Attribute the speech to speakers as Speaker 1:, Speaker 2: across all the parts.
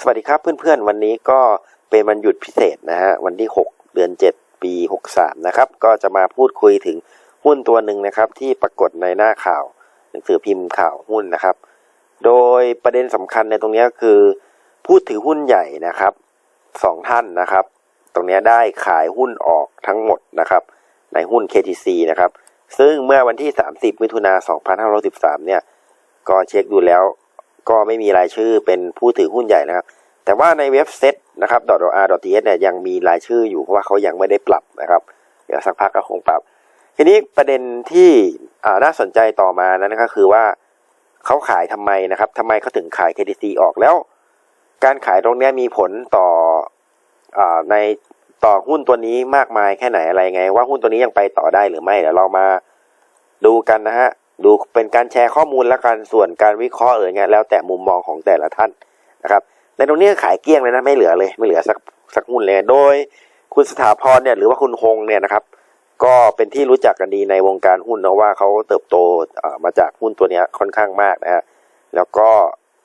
Speaker 1: สวัสดีครับเพื่อนๆ วันนี้ก็เป็นวันหยุดพิเศษนะฮะวันที่ 6 เดือน 7 ปี 63 นะครับ ก็จะมาพูดคุยถึงหุ้นตัวหนึ่งนะครับ ที่ปรากฏในหน้าข่าว หนังสือพิมพ์ข่าวหุ้นนะครับ โดยประเด็นสำคัญในตรงนี้คือผู้ถือหุ้นใหญ่นะครับสองท่านนะครับ ตรงนี้ได้ขายหุ้นออกทั้งหมดนะครับ ในหุ้น KTC นะครับ ซึ่งเมื่อวันที่ 30 มิถุนา2513 เนี่ยก็เช็คดูแล้ว ก็ไม่มีรายชื่อเป็นผู้ถือหุ้นใหญ่นะครับ แต่ว่าในเว็บเซตนะครับ .or.th เนี่ยยังมีรายชื่ออยู่เพราะว่าเขายังไม่ได้ปรับนะครับ เดี๋ยวสักพักก็คงปรับ ทีนี้ประเด็นที่น่าสนใจต่อมานั้นก็คือว่าเขาขายทำไมนะครับทำไมเขาถึงขาย KTC ออกแล้ว การขายตรงนี้มีผลต่ออในต่อหุ้นตัวนี้มากมายแค่ไหนอะไรไง ว่าหุ้นตัวนี้ยังไปต่อได้หรือไม่เดี๋ยวเรามาดูกันนะฮะ ดูเป็นการแชร์ข้อมูลและการส่วนการวิเคราะห์เออเงี้ยแล้วแต่มุมมองของแต่ละท่านนะครับในตรงนี้ขายเกลี้ยงเลยนะไม่เหลือเลยไม่เหลือสักสักหุ้นเลย โดยคุณสถาพรเนี่ยหรือว่าคุณฮงเนี่ยนะครับ ก็เป็นที่รู้จักกันดีในวงการหุ้นนะว่าเขาเติบโตมาจากหุ้นตัวนี้ค่อนข้างมากนะฮะแล้วก็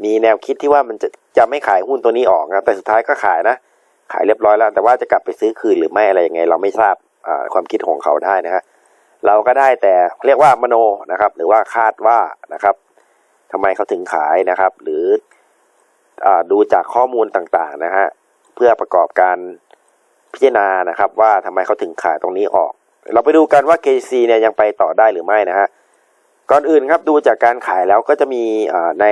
Speaker 1: มีแนวคิดที่ว่ามันจะจะไม่ขายหุ้นตัวนี้ออกนะแต่สุดท้ายก็ขายนะ ขายเรียบร้อยแล้ว แต่ว่าจะกลับไปซื้อคืนหรือไม่อะไรยังไง เราไม่ทราบความคิดของเขาได้นะฮะ เราก็ได้แต่เรียกว่ามโนนะครับ หรือว่าคาดว่านะครับทำไมเขาถึงขายนะครับ หรืออดูจากข้อมูลต่างๆนะฮะเพื่อประกอบการพิจารณานะครับ ว่าทำไมเขาถึงขายตรงนี้ออก เราไปดูกันว่า KC เนี่ยยังไปต่อได้หรือไม่นะฮะก่อนอื่นครับดูจากการขายแล้วก็จะมีใน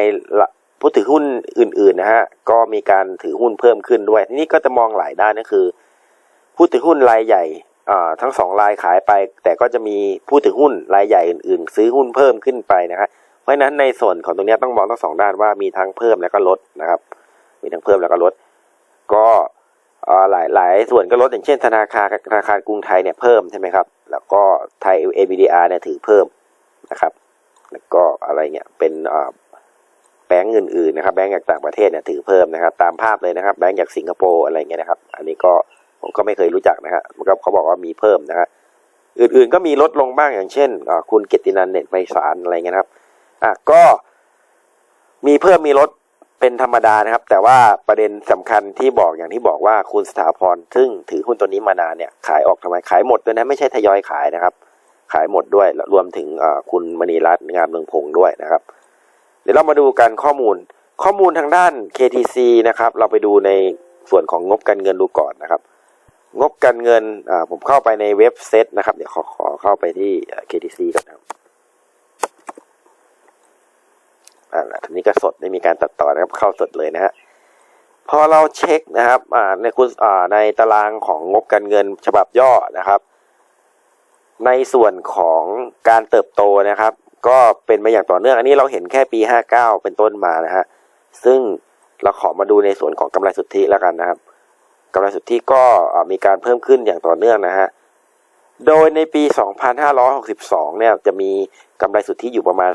Speaker 1: ผู้ถือหุ้นอื่นๆนะฮะก็มีการถือหุ้นเพิ่มขึ้นด้วยทีนี้ก็จะมองหลายด้านก็คือ ผู้ถือหุ้นรายใหญ่ ทั้งสองรายขายไป แต่ก็จะมีผู้ถือหุ้นรายใหญ่อื่นๆ ซื้อหุ้นเพิ่มขึ้นไปนะครับเพราะฉะนั้นในส่วนของตรงนี้ต้องมองทั้งสองด้านว่ามีทั้งเพิ่มแล้วก็ลดนะครับ มีทั้งเพิ่มแล้วก็ลด ก็หลายหลายส่วนก็ลดอย่างเช่น ธนาคารธนาคารกรุงไทยเนี่ยเพิ่มใช่ไหมครับ แล้วก็ไทย ABDR เนี่ยถือเพิ่มนะครับ แล้วก็อะไรเงี้ยเป็นแบงก์อื่นๆนะครับแบงก์จากต่างประเทศเนี่ยถือเพิ่มนะครับ ตามภาพเลยนะครับแบงก์จากสิงคโปร์อะไรเงี้ยนะครับ อันนี้ก็ ผมก็ไม่เคยรู้จักนะฮะมันก็เขาบอกว่ามีเพิ่มนะฮะอื่นๆก็มีลดลงบ้างอย่างเช่นคุณเกตินันเน็ตไพศาลอะไรเงี้ยครับอะก็มีเพิ่มมีลดเป็นธรรมดานะครับ แต่ว่าประเด็นสำคัญที่บอกอย่างที่บอกว่าคุณสถาพรซึ่งถือหุ้นตัวนี้มานานเนี่ยขายออกทำไมขายหมดด้วยนะไม่ใช่ทยอยขายนะครับ ขายหมดด้วยรวมถึงคุณมณีรัตน์งามเมืองพงด้วยนะครับ เดี๋ยวเรามาดูกันข้อมูลข้อมูลทางด้าน KTC นะครับ เราไปดูในส่วนของงบการเงินดูก่อนนะครับ งบการเงินอ่าผมเข้าไปในเว็บเซตนะครับ เดี๋ยวขอขอเข้าไปที่ KTC ก่อนนะครับอ่าทีนี้ก็สดไม่มีการตัดต่อนะครับ เข้าสดเลยนะฮะพอเราเช็คนะครับอ่าในคุณอ่าในตารางของงบการเงินฉบับย่อนะครับ ในส่วนของการเติบโตนะครับ ก็เป็นมาอย่างต่อเนื่อง อันนี้เราเห็นแค่ปี 59 เป็นต้นมานะฮะซึ่งเราขอมาดูในส่วนของกำไรสุทธิแล้วกันนะครับ กำไรสุทธิก็มีการเพิ่มขึ้นอย่างต่อเนื่องนะฮะ โดยในปี 2562 เนี่ยจะมีกำไรสุทธิอยู่ประมาณ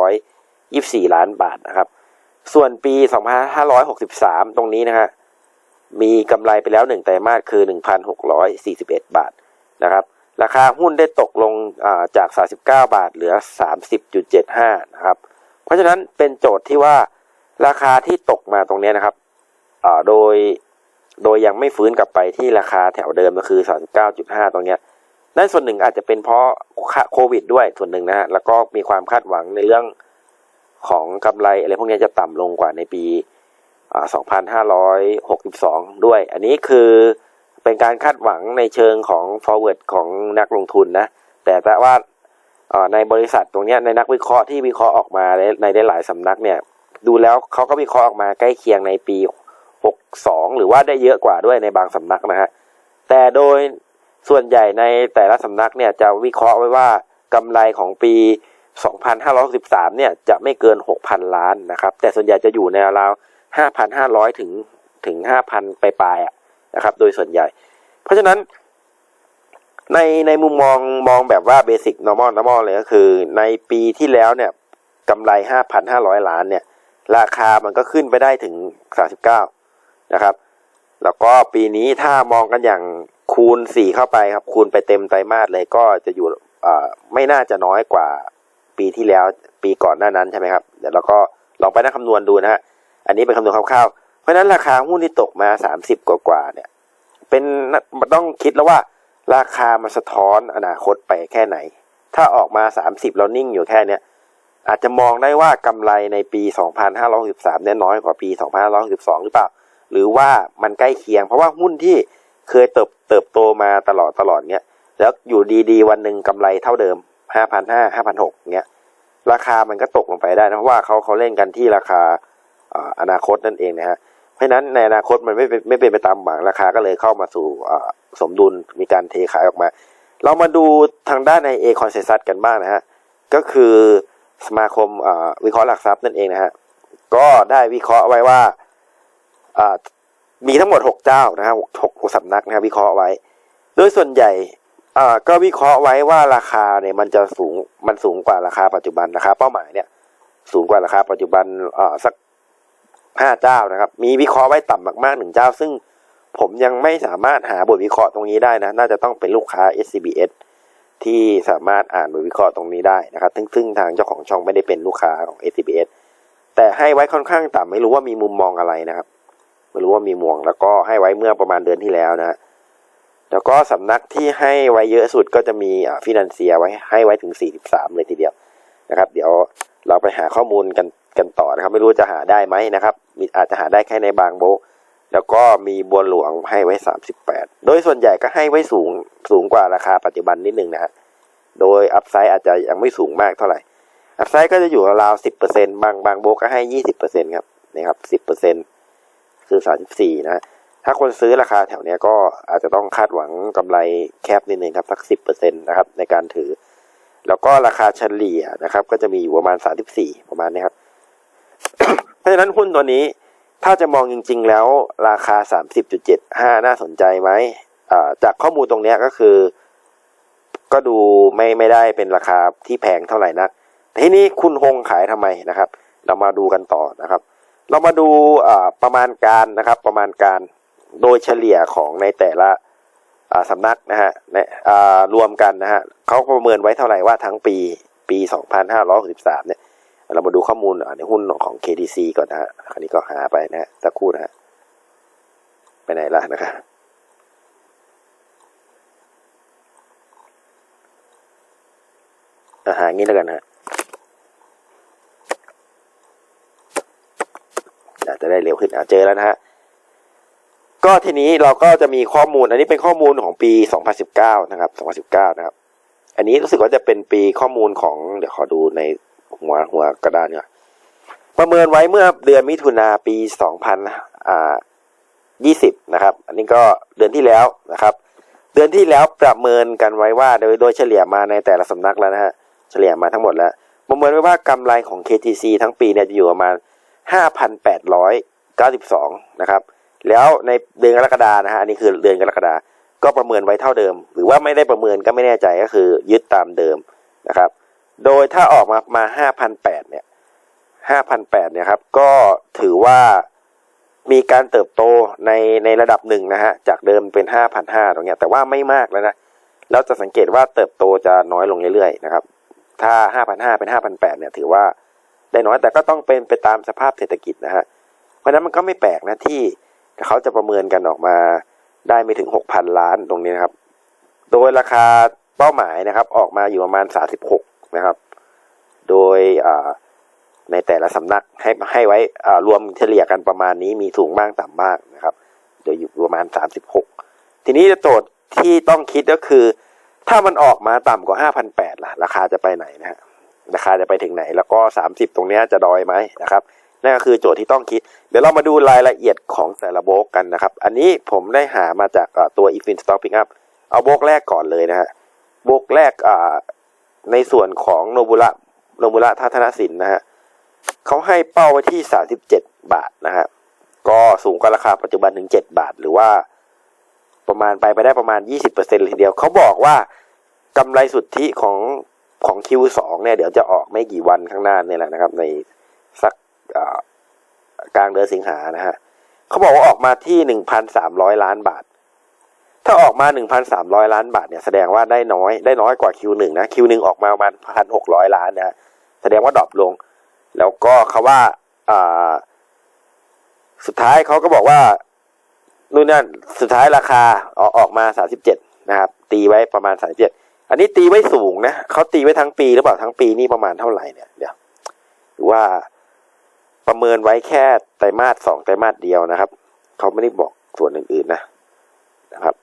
Speaker 1: 5,524 ล้านบาทนะครับ ส่วนปี 2563 ตรงนี้นะฮะ มีกำไรไปแล้วหนึ่งไตรมาสคือ 1,641 บาทนะครับราคาหุ้นได้ตกลงจาก 39 บาทเหลือ 30.75 นะครับ เพราะฉะนั้นเป็นโจทย์ที่ว่าราคาที่ตกมาตรงนี้นะครับ โดย โดยยังไม่ฟื้นกลับไปที่ราคาแถวเดิมก็คือ 39.5 ตรงเนี้ยนั่นส่วนหนึ่งอาจจะเป็นเพราะโควิดด้วยส่วนหนึ่งนะฮะแล้วก็มีความคาดหวังในเรื่องของกำไรอะไรพวกนี้จะต่ำลงกว่าในปี 2562 ด้วย อันนี้คือเป็นการคาดหวังในเชิงของ forward ของนักลงทุนนะ แต่แต่ว่าในบริษัทตรงนี้ในนักวิเคราะห์ที่วิเคราะห์ออกมาในหลายสำนักเนี่ย ดูแล้วเขาก็วิเคราะห์ออกมาใกล้เคียงในปี 62 หรือว่าได้เยอะกว่าด้วยในบางสำนักนะฮะแต่โดยส่วนใหญ่ในแต่ละสำนักเนี่ยจะวิเคราะห์ไว้ว่ากำไรของปี 2563เนี่ยจะไม่เกิน 6,000 ล้านนะครับ แต่ส่วนใหญ่จะอยู่ในราว 5,500 ถึงถึง 5,000ไปลายๆนะครับ โดยส่วนใหญ่ เพราะฉะนั้น ในในมุมมองมองแบบว่าเบสิก normal normal เลยก็คือ ในปีที่แล้วเนี่ยกำไร 5,500 ล้านเนี่ย ราคามันก็ขึ้นไปได้ถึง 39 นะครับ แล้วก็ปีนี้ถ้ามองกันอย่างคูณสี่เข้าไปครับ คูณไปเต็มไตรมาสเลยก็จะอยู่ไม่น่าจะน้อยกว่าปีที่แล้วปีก่อนหน้านั้นใช่ไหมครับเดี๋ยวเราก็ลองไปนั่งคำนวณดูนะฮะอันนี้เป็นคำนวณคร่าวเพราะฉะนั้นราคาหุ้นที่ตกมาสามสิบกว่าเนี่ย เป็นมันต้องคิดแล้วว่า ราคามันสะท้อนอนาคตไปแค่ไหน ถ้าออกมาสามสิบแล้วนิ่งอยู่แค่เนี้ยอาจจะมองได้ว่ากำไรในปี 2563เนี่ยน้อยกว่าปี 2562 หรือเปล่า หรือว่ามันใกล้เคียง เพราะว่าหุ้นที่เคยเติบเติบโตมาตลอดตลอดเนี้ยแล้วอยู่ดีๆ วันหนึ่งกำไรเท่าเดิม5,500 5,600เนี้ยราคามันก็ตกลงไปได้นะเพราะว่าเขาเขาเล่นกันที่ราคาอนาคตนั่นเองนะฮะเพราะฉะนั้นในอนาคตมันไม่เป็นไม่เป็นไปตามหวังราคาก็เลยเข้ามาสู่สมดุลมีการเทขายออกมา เรามาดูทางด้านในเอคอนเซซัสกันบ้างนะฮะก็คือสมาคมวิเคราะห์หลักทรัพย์นั่นเองนะฮะก็ได้วิเคราะห์ไว้ว่าอ่า มีทั้งหมดหกเจ้านะฮะหกหกสำนักนะฮะวิเคราะห์ไว้ โดยส่วนใหญ่ก็วิเคราะห์ไว้ว่าราคาเนี่ยมันจะสูงมันสูงกว่าราคาปัจจุบันราคาเป้าหมายเนี่ยสูงกว่าราคาปัจจุบันสักห้าเจ้านะครับ มีวิเคราะห์ไว้ต่ำมากๆหนึ่งเจ้า ซึ่งผมยังไม่สามารถหาบทวิเคราะห์ตรงนี้ได้นะ น่าจะต้องเป็นลูกค้า SCBS ที่สามารถอ่านบทวิเคราะห์ตรงนี้ได้นะครับ ซึ่งซึ่งทางเจ้าของช่องไม่ได้เป็นลูกค้าของ SCBS แต่ให้ไว้ค่อนข้างต่ำไม่รู้ว่ามีมุมมองอะไรนะครับ ไม่รู้ว่ามีมวง แล้วก็ให้ไว้เมื่อประมาณเดือนที่แล้วนะแล้วก็สำนักที่ให้ไว้เยอะสุดก็จะมีอ่าฟินันเซียไว้ให้ไว้ถึง 43 เลยทีเดียวนะครับ เดี๋ยวเราไปหาข้อมูลกันกันต่อนะครับ ไม่รู้จะหาได้ไหมนะครับมีอาจจะหาได้แค่ในบางโบแล้วก็มีบัวหลวงให้ไว้ 38 โดยส่วนใหญ่ก็ให้ไว้สูงสูงกว่าราคาปัจจุบันนิดนึงนะฮะโดยอัพไซด์อาจจะยังไม่สูงมากเท่าไหร่อัพไซด์ก็จะอยู่ราว10%บางบางโบก็ให้ 20%ครับนะครับ 10% คือ 34 นะ ถ้าคนซื้อราคาแถวเนี้ยก็อาจจะต้องคาดหวังกำไรแคบนิดนึงครับสักสิบเปอร์เซ็นตนะครับในการถือ แล้วก็ราคาเฉลี่ยนะครับ ก็จะมีอยู่ประมาณสามสิบสี่ประมาณนี้ครับ เพราะฉะนั้นหุ้นตัวนี้ถ้าจะมองจริง ๆ แล้วราคาสามสิบจุดเจ็ดห้าน่าสนใจไหมจากข้อมูลตรงเนี้ยก็คือ ก็ดูไม่ไม่ได้เป็นราคาที่แพงเท่าไหร่นักทีนี้คุณฮงขายทำไมนะครับ เรามาดูกันต่อนะครับ เรามาดูประมาณการนะครับ ประมาณการโดยเฉลี่ยของในแต่ละสำนักนะฮะในอ่ารวมกันนะฮะเขาประเมินไว้เท่าไหร่ว่าทั้งปีปี 2563 เนี่ย เรามาดูข้อมูลในหุ้นของ KTC ก่อนนะฮะคราวนี้ก็หาไปนะฮะสักครู่นะฮะไปไหนละนะครับอะหางี้แล้วกันนะฮะอา จะได้เร็วขึ้นอะเจอแล้วนะฮะก็ทีนี้เราก็จะมีข้อมูล อันนี้เป็นข้อมูลของปี 2019 นะครับ 2019 นะครับ อันนี้รู้สึกว่าจะเป็นปีข้อมูลของเดี๋ยวขอดูในหัวหัวกระดานเนี่ยประเมินไว้เมื่อเดือนมิถุนาปี 2020 นะครับ อันนี้ก็เดือนที่แล้วนะครับ เดือนที่แล้วประเมินกันไว้ว่า โดยโดยเฉลี่ยมาในแต่ละสำนักแล้วนะฮะ เฉลี่ยมาทั้งหมดแล้ว ประเมินไว้ว่ากำไรของ KTC ทั้งปีเนี่ยจะอยู่ประมาณ 5,892 นะครับ แล้วในเดือนกรกฎานะฮะอันนี้คือเดือนกรกฎาก็ประเมินไว้เท่าเดิม หรือว่าไม่ได้ประเมินก็ไม่แน่ใจก็คือยึดตามเดิมนะครับ โดยถ้าออกมามาห้าพันแปดเนี่ยห้าพันแปดเนี่ยครับ ก็ถือว่ามีการเติบโตในในระดับหนึ่งนะฮะ จากเดิมเป็นห้าพันห้าตรงเนี้ย แต่ว่าไม่มากแล้วนะแล้วจะสังเกตว่าเติบโตจะน้อยลงเรื่อยๆ นะครับ ถ้าห้าพันห้าเป็นห้าพันแปดเนี่ย ถือว่า ได้น้อยแต่ก็ต้องเป็นไปตามสภาพเศรษฐกิจนะฮะเพราะนั้นมันก็ไม่แปลกนะที่เขาจะประเมินกันออกมาได้ไม่ถึงหกพันล้านตรงนี้นะครับ โดยราคาเป้าหมายนะครับ ออกมาอยู่ประมาณสาสิบหกนะครับ โดยในแต่ละสำนักให้ให้ไว้รวมเฉลี่ยกันประมาณนี้มีสูงบ้างต่ำบ้างนะครับโดยอยู่ประมาณสามสิบหกทีนี้โจทย์ที่ต้องคิดก็คือ ถ้ามันออกมาต่ำกว่าห้าพันแปดล่ะ ราคาจะไปไหนนะฮะ ราคาจะไปถึงไหน แล้วก็สามสิบตรงนี้จะดอยไหมนะครับนั่นก็คือโจทย์ที่ต้องคิด เดี๋ยวเรามาดูรายละเอียดของแต่ละโบกกันนะครับ อันนี้ผมได้หามาจากตัว i f i n Stock Pickup เอาโบกแรกก่อนเลยนะฮะโบกแรกในส่วนของโนบุระโนบุระทัศนสินนะฮะเขาให้เป้าไว้ที่ 37 บาทนะฮะก็สูงกว่าราคาปัจจุบันถึง 7 บาท หรือว่า ประมาณไปไปได้ประมาณ 20%เลยทีเดียว เขาบอกว่ากำไรสุทธิของ ของ Q2 เนี่ยเดี๋ยวจะออกไม่กี่วันข้างหน้านี่แหละนะครับ ในสักกลางเดือนสิงหานะฮะเขาบอกว่าออกมาที่หนึ่งพันสามร้อยล้านบาท ถ้าออกมาหนึ่งพันสามร้อยล้านบาทเนี่ยแสดงว่าได้น้อยได้น้อยกว่าคิวหนึ่งนะคิวหนึ่งออกมาประมาณพันหกร้อยล้านนะแสดงว่าดรอปลง แล้วก็เขาว่าอ่าสุดท้ายเขาก็บอกว่านู่นนั่นสุดท้ายราคาออกออกมาสามสิบเจ็ดนะครับ ตีไว้ประมาณสามสิบเจ็ด อันนี้ตีไว้สูงนะเขาตีไว้ทั้งปีหรือเปล่าทั้งปีนี่ประมาณเท่าไหร่เนี่ยเดี๋ยวหรือว่าประเมินไว้แค่ไตรมาสสองไตรมาสเดียวนะครับเขาไม่ได้บอกส่วนอื่นๆนะนะครับ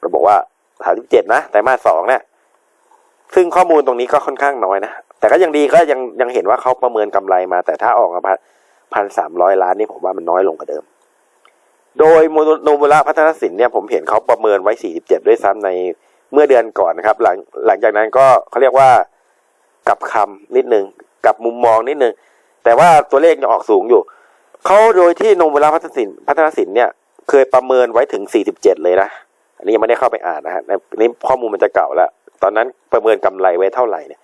Speaker 1: เราบอกว่าสามสิบเจ็ดนะไตรมาสสองเนี่ยซึ่งข้อมูลตรงนี้ก็ค่อนข้างน้อยนะแต่ก็ยังดีก็ยังยังเห็นว่าเขาประเมินกำไรมา แต่ถ้าออกมาพันสามร้อยล้านนี่ผมว่ามันน้อยลงกว่าเดิม โดยโนมูระพัฒนสินเนี่ยผมเห็นเขาประเมินไว้สี่สิบเจ็ดด้วยซ้ำใน เมื่อเดือนก่อนนะครับ หลังหลังจากนั้นก็เขาเรียกว่ากลับคำนิดนึงกลับมุมมองนิดนึงแต่ว่าตัวเลขยังออกสูงอยู่เขาโดยที่โนมูระพัฒนสินพัฒนสินเนี่ยเคยประเมินไว้ถึงสี่สิบเจ็ดเลยนะ อันนี้ยังไม่ได้เข้าไปอ่านนะฮะนี่ข้อมูลมันจะเก่าแล้ว ตอนนั้นประเมินกำไรไว้เท่าไหร่เนี่ย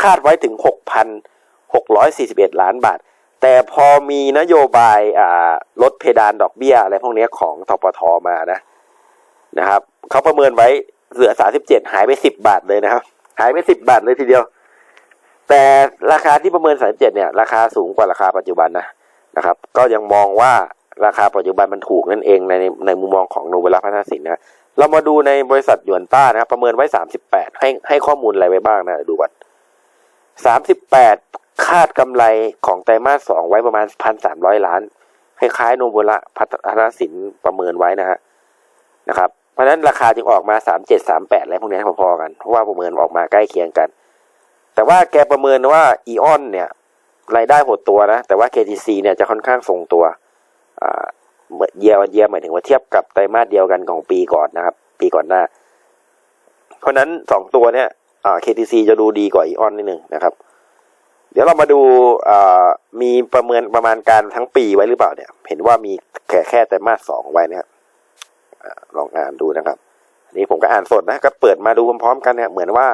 Speaker 1: คาดไว้ถึงหกพันหกร้อยสี่สิบเอ็ดล้านบาท แต่พอมีนโยบายอ่าลดเพดานดอกเบี้ยอะไรพวกนี้ของทปทมานะนะครับเขาประเมินไว้ เหลือสาสิบเจ็ดหายไปสิบบาทเลยนะครับ หายไปสิบบาทเลยทีเดียว แต่ราคาที่ประเมินสาสิบเจ็ดเนี่ย ราคาสูงกว่าราคาปัจจุบันนะนะครับ ก็ยังมองว่าราคาปัจจุบันมันถูกนั่นเองในในมุมมองของโนเวลพัฒนสินนะเรามาดูในบริษัทหยวนต้านะครับ ประเมินไว้สามสิบแปดให้ให้ข้อมูลอะไรไว้บ้างนะดูก่อนสามสิบแปดคาดกำไรของไตรมาสสองไว้ประมาณพันสามร้อยล้านคล้ายๆโนบุระพัฒนสินประเมินไว้นะฮะนะครับ เพราะนั้นราคาจึงออกมาสามเจ็ดสามแปดอะไรพวกนี้พอๆกัน เพราะว่าประเมินออกมาใกล้เคียงกัน แต่ว่าแกประเมินว่าอีออนเนี่ยรายได้หดตัวนะ แต่ว่า KTC เนี่ยจะค่อนข้างทรงตัวอ่าเยียวันเยียหมายถึงว่าเทียบกับไตรมาสเดียวกันของปีก่อนนะครับ ปีก่อนหน้า เพราะนั้นสองตัวเนี่ย KTC จะดูดีกว่าอีออนนิดนึงนะครับ เดี๋ยวเรามาดูมีประเมินประมาณการทั้งปีไว้หรือเปล่าเนี่ย เห็นว่ามีแค่แค่ไตรมาสสองไว้นะครับ ลองอ่านดูนะครับ อันนี้ผมก็อ่านสดนะก็เปิดมาดูพร้อมๆกันเนี่ยเหมือนว่า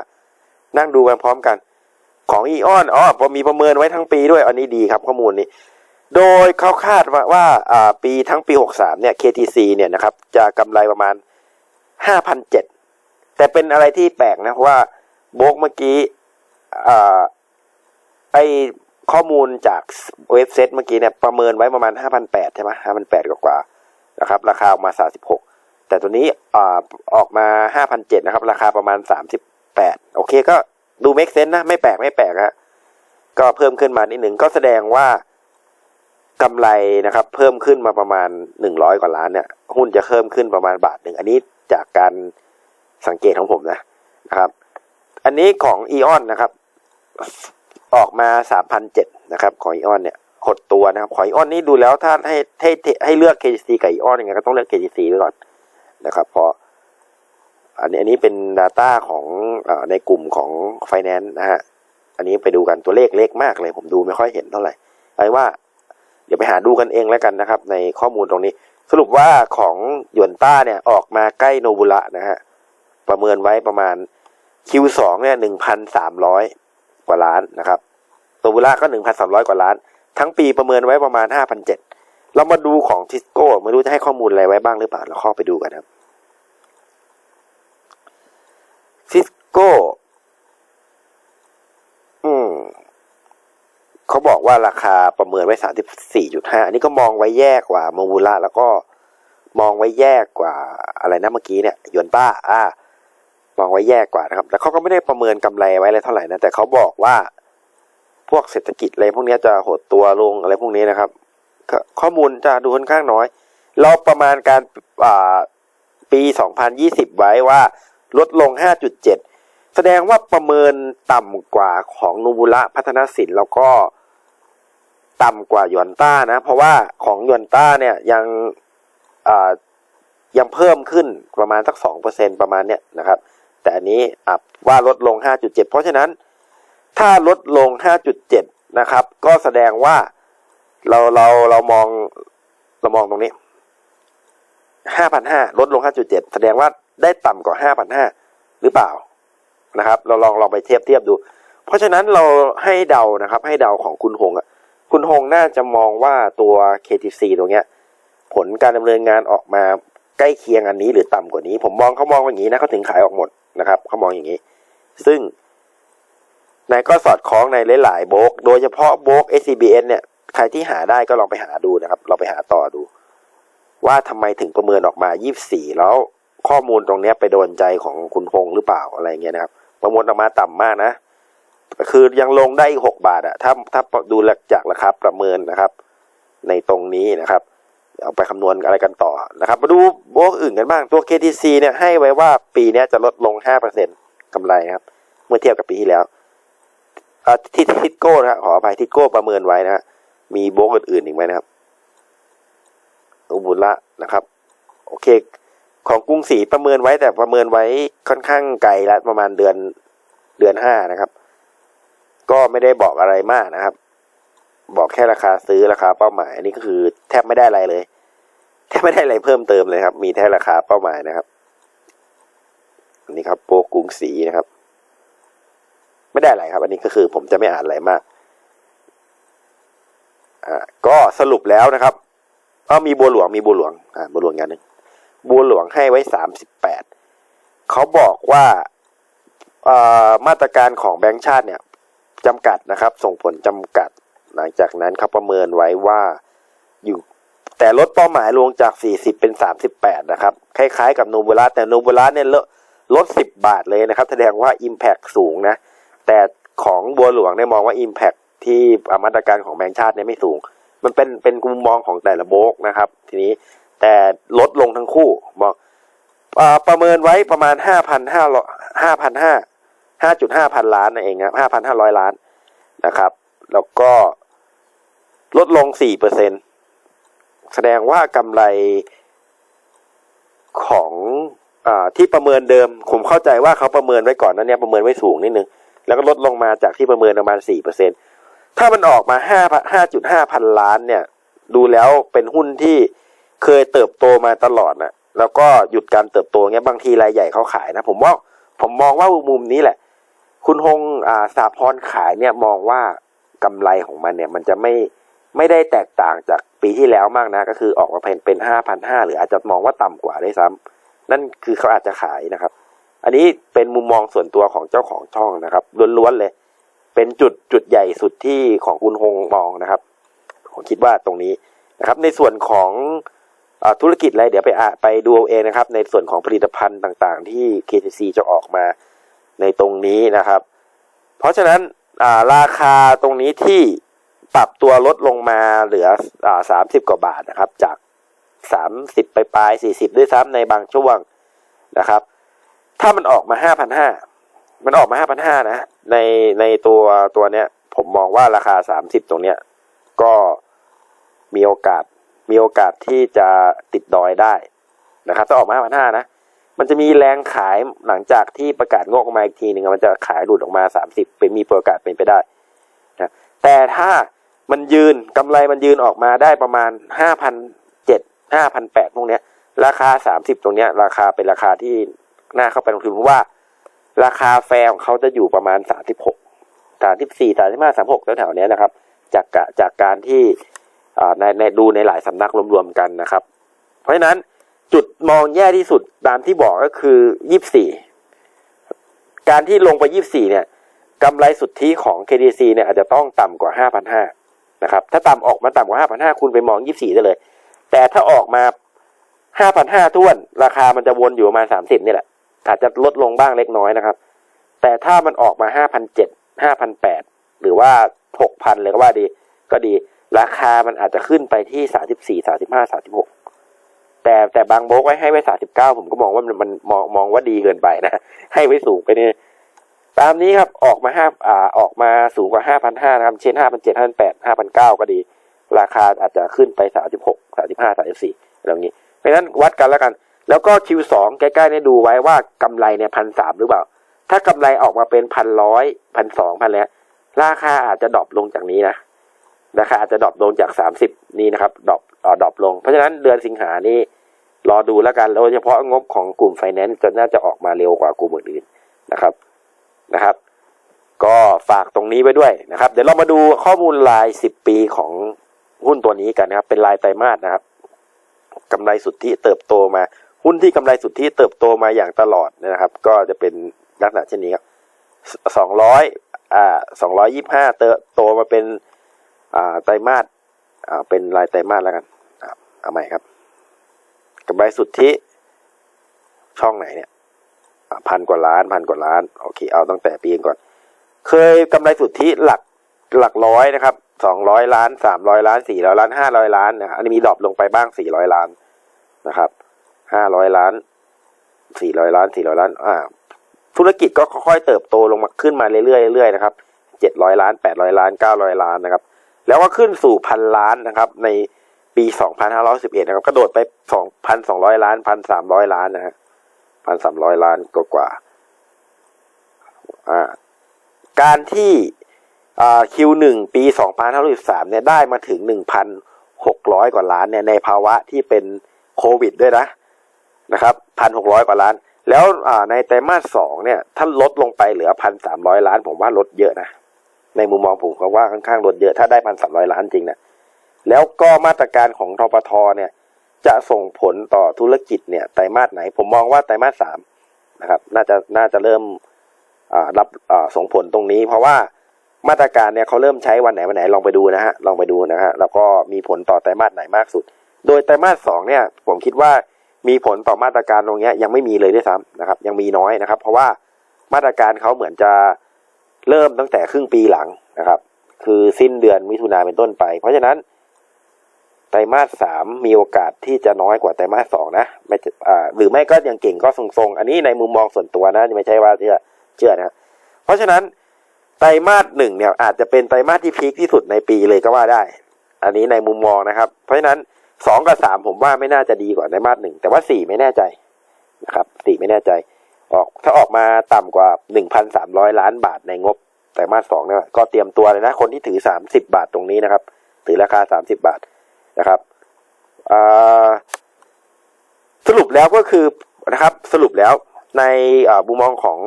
Speaker 1: นั่งดูกันพร้อมกัน ของอีออนอ๋อพอมีประเมินไว้ทั้งปีด้วยอันนี้ดีครับข้อมูลนี้ โดยเขาคาดว่าวาปีทั้งปี 63 เนี่ย KTC เนี่ยนะครับ จะกำไรประมาณ 5,007แต่เป็นอะไรที่แปลกนะเพราะว่าโบกเมื่อกี้ไอข้อมูลจากเว็บเซตเมื่อกี้เนี่ยประเมินไว้ประมาณ 5,800 ใช่ไหม5,800 กว่าๆนะครับ ราคาออกมา 36 แต่ตัวนี้อออกมา5,007นะครับ ราคาประมาณ 38 โอเคก็ดู make sense นะ ไม่แปลกไม่แปลกฮะก็เพิ่มขึ้นมานิดหนึ่งก็แสดงว่ากำไรนะครับ เพิ่มขึ้นมาประมาณหนึ่งร้อยกว่าล้านเนี่ย หุ้นจะเพิ่มขึ้นประมาณบาทหนึ่ง อันนี้จากการสังเกตของผมนะนะครับ อันนี้ของอีออนนะครับ ออกมาสามพันเจ็ดนะครับ ของอีออนเนี่ยหดตัวนะครับ ของอีออนนี่ดูแล้วถ้าให้ให้ให้เลือก KGC กับอีออนยังไงก็ต้องเลือก KGC ไว้ก่อน นะครับ เพราะอันนี้อันนี้เป็น Data ของอในกลุ่มของ Finance นะฮะ อันนี้ไปดูกันตัวเลขเล็กมากเลย ผมดูไม่ค่อยเห็นเท่าไหร่ไอ้ว่า เดี๋ยวไปหาดูกันเองแล้วกันนะครับ ในข้อมูลตรงนี้ สรุปว่าของยวนต้าเนี่ยออกมาใกล้โนบุระนะฮะ ประเมินไว้ประมาณ Q2 เนี่ยหนึ่งพันสามร้อยกว่าล้านนะครับโนบุระก็หนึ่งพันสามร้อยกว่าล้าน ทั้งปีประเมินไว้ประมาณห้าพันเจ็ดเรามาดูของทิสโก้ไม่รู้จะให้ข้อมูลอะไรไว้บ้างหรือเปล่าเราเข้าไปดูกันครับทิสโก้อืมเขาบอกว่าราคาประเมินไว้สามสิบสี่จุดห้าอันนี้ก็มองไว้แย่กว่าโมมูล่าแล้วก็มองไว้แย่กว่า อะไรนะเมื่อกี้เนี่ยยวนต้า อ่ามองไว้แย่กว่านะครับแต่เขาก็ไม่ได้ประเมินกำไรไว้อะไรเท่าไหร่นะแต่เขาบอกว่าพวกเศรษฐกิจอะไรพวกนี้จะหดตัวลงอะไรพวกนี้นะครับข้อมูลจะดูค่อนข้างน้อย เราประมาณการปีสองพันยี่สิบไว้ว่าลดลงห้าจุดเจ็ด แสดงว่าประเมินต่ำกว่าของนูบุระพัฒนสินแล้วก็ต่ำกว่ายวนต้านะ เพราะว่าของยวนต้าเนี่ยยังยังเพิ่มขึ้นประมาณสักสองเปอร์เซ็นประมาณเนี้ยนะครับ แต่อันนี้ว่าลดลงห้าจุดเจ็ดเพราะฉะนั้นถ้าลดลงห้าจุดเจ็ดนะครับ ก็แสดงว่าเราเราเรามองเรามองตรงนี้ห้าพันห้าลดลงห้าจุดเจ็ดแสดงว่าได้ต่ำกว่าห้าพันห้าหรือเปล่า นะครับ เราลองลองไปเทียบเทียบดู เพราะฉะนั้นเราให้เดานะครับ ให้เดาของคุณหงอะคุณหงน่าจะมองว่าตัว KTC ตรงเนี้ย ผลการดำเนินงานออกมาใกล้เคียงอันนี้หรือต่ำกว่านี้ ผมมองเขามองอย่างนี้นะเขาถึงขายออกหมดนะครับเขามองอย่างนี้ ซึ่งในก็สอดคล้องในหลายๆโบก โดยเฉพาะโบก SCBN เนี่ย ใครที่หาได้ก็ลองไปหาดูนะครับลองไปหาต่อดู ว่าทำไมถึงประเมินออกมา 24 แล้วข้อมูลตรงเนี้ยไปโดนใจของคุณพงหรือเปล่าอะไรเงี้ยนะครับ ประมินออกมาต่ำมากนะคือยังลงได้อีกหกบาทอะถ้าถ้าดูจากราคาประเมินนะครับ ในตรงนี้นะครับเอาไปคำนวณอะไรกันต่อนะครับ มาดูโบกอื่นกันบ้างตัว KTC เนี่ยให้ไว้ว่าปีนี้จะลดลง 5%กำไรครับ เมื่อเทียบกับปีที่แล้วอ่าที่ทิทโก้นะขออภัยทิโก้ประเมินไว้นะมีโบกอื่นๆอีกไหมนะครับ อุบุระนะครับ โอเค ของกรุงศรีประเมินไว้แต่ประเมินไว้ค่อนข้างไกลแล้วประมาณเดือนเดือนห้านะครับ ก็ไม่ได้บอกอะไรมากนะครับ บอกแค่ราคาซื้อราคาเป้าหมายนนี้ก็คือ แทบไม่ได้อะไรเลยแทบไม่ได้อะไรเพิ่มเติมเลยครับ มีแค่ราคาเป้าหมายนะครับอันนี้ครับโปรกรุงศรีนะครับ ไม่ได้อะไรครับ อันนี้ก็คือผมจะไม่อ่านอะไรมากอ่าก็สรุปแล้วนะครับก็มีบัวหลวงมีบัวหลวงอ่าบัวหลวงอย่างหนึ่ง บัวหลวงให้ไว้สามสิบแปดเขาบอกว่าามาตรการของแบงก์ชาติเนี่ยจำกัดนะครับ ส่งผลจำกัด หลังจากนั้นเขาประเมินไว้ว่าอยู่ แต่ลดเป้าหมายลงจาก 40 เป็น 38 นะครับ คล้ายๆกับนูเวลาแต่นูเวลาเนี่ยลดลด 10 บาทเลยนะครับ แสดงว่า Impact สูงนะ แต่ของบัวหลวงเนี่ยมองว่า Impact ที่มาตรการของแบงก์ชาติเนี่ยไม่สูง มันเป็นเป็นมุมมองของแต่ละโบกนะครับ ทีนี้ แต่ลดลงทั้งคู่ บอกอประเมินไว้ประมาณ5,500 5,500 5.5พันห้าห้าจุดห้าพันล้านนั่นเองครับ5,500ล้านนะครับ แล้วก็ลดลง4%เปอร์เซ็นแสดงว่ากำไรของอที่ประเมินเดิม ผมเข้าใจว่าเขาประเมินไว้ก่อนนั้นเนี่ยประเมินไว้สูงนิดนึง แล้วก็ลดลงมาจากที่ประเมินประมาณ4%เปอร์เซ็นถ้ามันออกมา5 5.5พันล้านเนี่ย ดูแล้วเป็นหุ้นที่ เคยเติบโตมาตลอดนะแล้วก็หยุดการเติบโตเงี้ยบางทีรายใหญ่เขาขายนะ ผมว่าผมมองว่ามุมนี้แหละ คุณฮงอ่าสาพรขายเนี่ยมองว่ากำไรของมันเนี่ย มันจะไม่ไม่ได้แตกต่างจากปีที่แล้วมากนะ ก็คือออกมาเป็นเป็นห้าพันห้าหรืออาจจะมองว่าต่ำกว่าได้ซ้ำนั่นคือเขาอาจจะขายนะครับ อันนี้เป็นมุมมองส่วนตัวของเจ้าของช่องนะครับล้วนๆเลย เป็นจุดจุดใหญ่สุดที่ของคุณฮงมองนะครับ ผมคิดว่าตรงนี้นะครับ ในส่วนของ ธุรกิจอะไรเดี๋ยวไปอะไปดูเอาเองนะครับ ในส่วนของผลิตภัณฑ์ต่างๆ ที่ KTC จะออกมาในตรงนี้นะครับ เพราะฉะนั้นอ่าราคาตรงนี้ที่ปรับตัวลดลงมาเหลืออ่าสามสิบกว่าบาทนะครับ จากสามสิบไปปลายสี่สิบด้วยซ้ำในบางช่วงนะครับ ถ้ามันออกมาห้าพันห้ามันออกมาห้าพันห้านะในในตัวตัวเนี้ยผมมองว่าราคาสามสิบตรงเนี้ยก็มีโอกาส มีโอกาสที่จะติดดอยได้นะครับถ้าออกมาห้าพันห้านะ มันจะมีแรงขายหลังจากที่ประกาศงอกออกมาอีกทีหนึ่งมันจะขายหลุดออกมาสามสิบเป็นมีโอกาสเป็นไปได้นะแต่ถ้ามันยืนกำไรมันยืนออกมาได้ประมาณห้าพันเจ็ดห้าพันแปดพวกเนี้ย ราคาสามสิบตรงเนี้ย ราคาเป็นราคาที่น่าเข้าไปลงทุนเพราะว่า ราคาแฟร์ของเขาจะอยู่ประมาณสามสิบหกสามสิบสี่สามสิบห้าสามหกแถวๆเนี้ยนะครับ จากจากการที่ ในในดูในหลายสำนักรวมๆกันนะครับ เพราะฉะนั้นจุดมองแย่ที่สุดตามที่บอกก็คือยี่สี่การที่ลงไปยี่สี่เนี่ยกำไรสุทธิของ KDC เนี่ยอาจจะต้องต่ำกว่าห้าพันห้านะครับ ถ้าต่ำออกมาต่ำกว่าห้าพันห้าคุณไปมองยี่สี่ได้เลย แต่ถ้าออกมาห้าพันห้าท้วน ราคามันจะวนอยู่ประมาณสามสิบนี่แหละ อาจจะลดลงบ้างเล็กน้อยนะครับ แต่ถ้ามันออกมาห้าพันเจ็ดห้าพันแปดหรือว่าหกพันเลยก็ว่าดี ก็ดี ราคามันอาจจะขึ้นไปที่สามสิบสี่สาสิบห้าสาสิบหกแต่แต่บางโบกไว้ให้ไว้สาสิบเก้าผมก็มองว่ามันมันมองมองว่าดีเกินไปนะให้ไว้สูงไปเนี่ยตามนี้ครับออกมาห้าอ่าออกมาสูงกว่าห้าพันห้านะครับเช่นห้าพันเจ็ดห้าพันแปดห้าพันเก้าก็ดี ราคาอาจจะขึ้นไปสามสิบหกสามสิบห้าสามสิบสี่อะไรอย่างนี้เพราะฉะนั้นวัดกันแล้วกัน แล้วก็ Q2 ใกล้ๆเนี่ยดูไว้ว่ากำไรเนี่ยพันสามหรือเปล่า ถ้ากำไรออกมาเป็นพันร้อยพันสองพันแล้วราคาอาจจะดรอปลงจากนี้นะ ราคาอาจจะดรอปลงจากสามสิบนี้นะครับดรอปเอ่อดรอปลง เพราะฉะนั้นเดือนสิงหานี่รอดูแล้วกันโดยเฉพาะงบของกลุ่มไฟแนนซ์จะน่าจะออกมาเร็วกว่ากลุ่มอื่นๆนะครับนะครับ ก็ฝากตรงนี้ไว้ด้วยนะครับ เดี๋ยวเรามาดูข้อมูลรายสิบปีของหุ้นตัวนี้กันนะครับ เป็นรายไตรมาสนะครับกำไรสุทธิเติบโตมา หุ้นที่กำไรสุทธิเติบโตมาอย่างตลอดนะครับ ก็จะเป็นลักษณะเช่นนี้ครับสองร้อยอ่าสองร้อยยี่ห้าเติบโตมาเป็น ไตรมาสเป็นรายไตรมาสแล้วกันเอาใหม่ครับกำไรสุทธิช่องไหนเนี่ยพันกว่าล้านพันกว่าล้านโอเคเอาตั้งแต่ปีก่อน เคยกำไรสุทธิหลักหลักร้อยนะครับสองร้อยล้านสามร้อยล้านสี่ร้อยล้านห้าร้อยล้านนะอันนี้มีดรอปลงไปบ้างสี่ร้อยล้านนะครับห้าร้อยล้านสี่ร้อยล้านสี่ร้อยล้านอ่าธุรกิจก็ค่อยๆเติบโตลงมาขึ้นมาเรื่อยๆเรื่อยๆนะครับเจ็ดร้อยล้านแปดร้อยล้านเก้าร้อยล้านนะครับ แล้วก็ขึ้นสู่พันล้านนะครับ ในปีสองพันะครับ กระโดดไปสองพันสองร้อยล้านพันสามร้อยล้านนะฮะพันสามร้อยล้านกว่าอ่า การที่อ่า Q1 ปี 2513 เนี่ยได้มาถึง 1,600 กว่าล้านเนี่ยในภาวะที่เป็นโควิดด้วยนะนะครับ 1,600 กว่าล้าน แล้วอ่าในไตรมาสสองเนี่ย ถ้าลดลงไปเหลือ 1,300 ล้าน ผมว่าลดเยอะนะ ในมุมมองผมก็ว่าค่อนข้างลดเยอะถ้าได้1,300ล้านจริงนะแล้วก็มาตรการของทปทเนี่ย จะส่งผลต่อธุรกิจเนี่ยไตรมาสไหน ผมมองว่าไตรมาสสามนะครับ น่าจะน่าจะเริ่มรับส่งผลตรงนี้ เพราะว่ามาตรการเนี่ยเขาเริ่มใช้วันไหนวันไหนลองไปดูนะฮะลองไปดูนะฮะแล้วก็มีผลต่อไตรมาสไหนมากสุด โดยไตรมาสสองเนี่ยผมคิดว่ามีผลต่อมาตรการตรงนี้ยังไม่มีเลยด้วยซ้ำนะครับ ยังมีน้อยนะครับ เพราะว่ามาตรการเขาเหมือนจะ เริ่มตั้งแต่ครึ่งปีหลังนะครับ คือสิ้นเดือนมิถุนาเป็นต้นไป เพราะฉะนั้นไตรมาสสามมีโอกาสที่จะน้อยกว่าไตรมาสสองนะไม่หรือไม่ก็ยังเก่งก็ทรงๆ อันนี้ในมุมมองส่วนตัวนะไม่ใช่ว่าเชื่อเชื่อนะเพราะฉะนั้นไตรมาสหนึ่งเนี่ยอาจจะเป็นไตรมาสที่พีคที่สุดในปีเลยก็ว่าได้ อันนี้ในมุมมองนะครับ เพราะฉะนั้นสองกับสามผมว่าไม่น่าจะดีกว่าไตรมาสหนึ่งแต่ว่าสี่ไม่แน่ใจนะครับสี่ไม่แน่ใจ ออกถ้าออกมาต่ำกว่าหนึ่งพันสามร้อยล้านบาทในงบไตรมาสสองเนี่ยก็เตรียมตัวเลยนะ คนที่ถือสามสิบบาทตรงนี้นะครับ ถือราคาสามสิบบาทนะครับสรุปแล้วก็คือนะครับ สรุปแล้วในอ่ามุมมองของ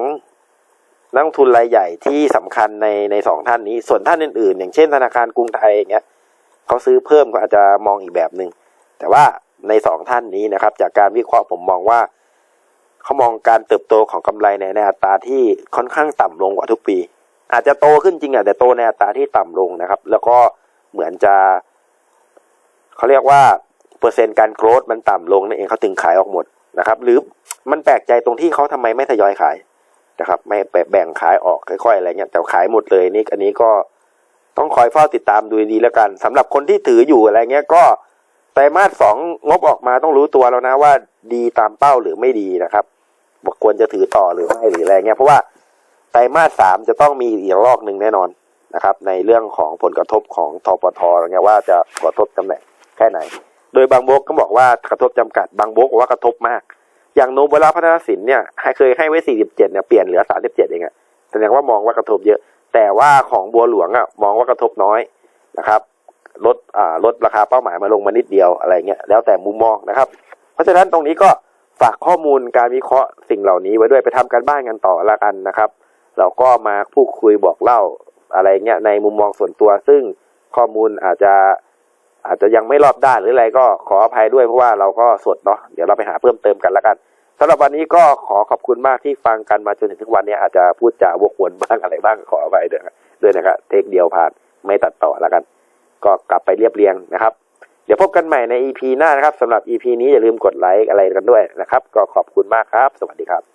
Speaker 1: นักทุนรายใหญ่ที่สำคัญในในสองท่านนี้ ส่วนท่านอื่นๆ อย่างเช่นธนาคารกรุงไทยอย่างเงี้ยเขาซื้อเพิ่มก็อาจจะมองอีกแบบหนึ่งแต่ว่าในสองท่านนี้นะครับ จากการวิเคราะห์ผมมองว่า เขามองการเติบโตของกำไรในในอัตราที่ค่อนข้างต่ำลงกว่าทุกปี อาจจะโตขึ้นจริงอะแต่โตในอัตราที่ต่ำลงนะครับ แล้วก็เหมือนจะเขาเรียกว่าเปอร์เซ็นต์การโกรธมันต่ำลงนั่นเองเขาถึงขายออกหมดนะครับ หรือมันแปลกใจตรงที่เขาทำไมไม่ทยอยขายนะครับ ไม่แบ่งขายออกค่อยๆอะไรเงี้ยแต่ขายหมดเลยนี่อันนี้ก็ต้องคอยเฝ้าติดตามดูดีแล้วกันสำหรับคนที่ถืออยู่อะไรเงี้ยก็ไตรมาสสองงบออกมาต้องรู้ตัวแล้วนะว่าดีตามเป้าหรือไม่ดีนะครับ บอกควรจะถือต่อหรือไม่หรืออะไรเงี้ย เพราะว่าไตรมาสสามจะต้องมีอีกรอบหนึ่งแน่นอนนะครับ ในเรื่องของผลกระทบของทปทอะไรเงี้ยว่าจะกระทบจำแหน่งแค่ไหน โดยบางบกก็บอกว่ากระทบจำกัด บางบกบอกว่ากระทบมาก อย่างโนบลาพัฒนศิลป์เนี่ยเคยให้ไว้47เจ็ดเนี่ยเปลี่ยนเหลือ37เองอะแสดงว่ามองว่ากระทบเยอะ แต่ว่าของบัวหลวงอะมองว่ากระทบน้อยนะครับลดอ่าลดราคาเป้าหมายมาลงมานิดเดียวอะไรเงี้ยแล้วแต่มุมมองนะครับ เพราะฉะนั้นตรงนี้ก็ ฝากข้อมูลการวิเคราะห์สิ่งเหล่านี้ไว้ด้วยไปทำการบ้านกันต่อละกันนะครับ เราก็มาพูดคุยบอกเล่าอะไรเงี้ยในมุมมองส่วนตัว ซึ่งข้อมูลอาจจะอาจจะยังไม่รอบด้านหรืออะไรก็ขออภัยด้วยเพราะว่าเราก็สดเนาะเดี๋ยวเราไปหาเพิ่มเติมกันละกันสำหรับวันนี้ก็ขอขอบคุณมากที่ฟังกันมาจนถึงทุกวันนี้อาจจะพูดจาวกวนบ้างอะไรบ้างขออภัยด้วยด้วยนะครับเทคเดียวผ่านไม่ตัดต่อละกัน ก็กลับไปเรียบเรียงนะครับ เดี๋ยวพบกันใหม่ใน EP หน้านะครับสำหรับ EP นี้อย่าลืมกดไลค์อะไรกันด้วยนะครับ ก็ขอบคุณมากครับ สวัสดีครับ